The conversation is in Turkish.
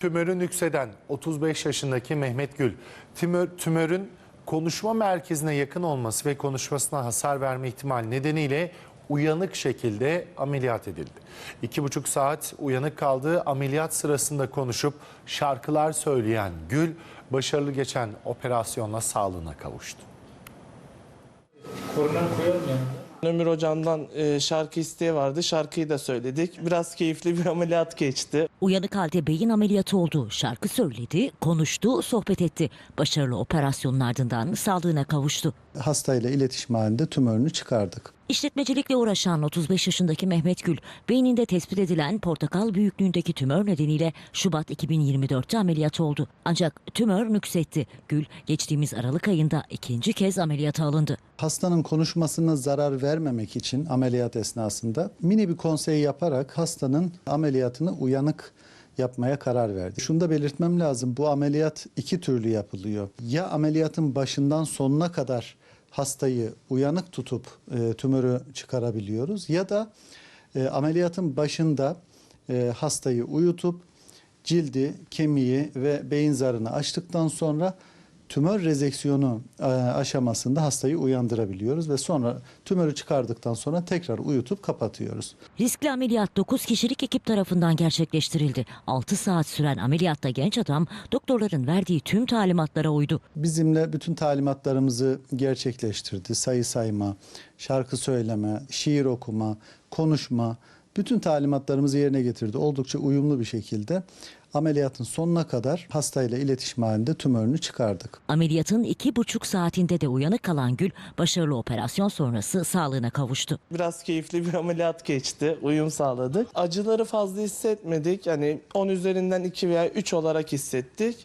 Tümörü nükseden 35 yaşındaki Mehmet Gül, tümör, tümörün konuşma merkezine yakın olması ve konuşmasına hasar verme ihtimali nedeniyle uyanık şekilde ameliyat edildi. İki buçuk saat uyanık kaldığı ameliyat sırasında konuşup şarkılar söyleyen Gül, başarılı geçen operasyonla sağlığına kavuştu. Korona koyalım yanında. Ömür hocamdan e, şarkı isteği vardı. Şarkıyı da söyledik. Biraz keyifli bir ameliyat geçti. Uyanık halde beyin ameliyatı oldu. Şarkı söyledi, konuştu, sohbet etti. Başarılı operasyonun ardından sağlığına kavuştu. hastayla iletişim halinde tümörünü çıkardık. İşletmecilikle uğraşan 35 yaşındaki Mehmet Gül, beyninde tespit edilen portakal büyüklüğündeki tümör nedeniyle Şubat 2024'te ameliyat oldu. Ancak tümör nüksetti. Gül, geçtiğimiz Aralık ayında ikinci kez ameliyata alındı. Hastanın konuşmasına zarar vermemek için ameliyat esnasında mini bir konsey yaparak hastanın ameliyatını uyanık yapmaya karar verdi. Şunu da belirtmem lazım. Bu ameliyat iki türlü yapılıyor. Ya ameliyatın başından sonuna kadar hastayı uyanık tutup e, tümörü çıkarabiliyoruz ya da e, ameliyatın başında e, hastayı uyutup cildi, kemiği ve beyin zarını açtıktan sonra tümör rezeksiyonu e, aşamasında hastayı uyandırabiliyoruz ve sonra tümörü çıkardıktan sonra tekrar uyutup kapatıyoruz. Riskli ameliyat 9 kişilik ekip tarafından gerçekleştirildi. 6 saat süren ameliyatta genç adam doktorların verdiği tüm talimatlara uydu. Bizimle bütün talimatlarımızı gerçekleştirdi. Sayı sayma, şarkı söyleme, şiir okuma, konuşma, bütün talimatlarımızı yerine getirdi. Oldukça uyumlu bir şekilde ameliyatın sonuna kadar hastayla iletişim halinde tümörünü çıkardık. Ameliyatın iki buçuk saatinde de uyanık kalan Gül, başarılı operasyon sonrası sağlığına kavuştu. Biraz keyifli bir ameliyat geçti. Uyum sağladık. Acıları fazla hissetmedik. Yani 10 üzerinden 2 veya 3 olarak hissettik.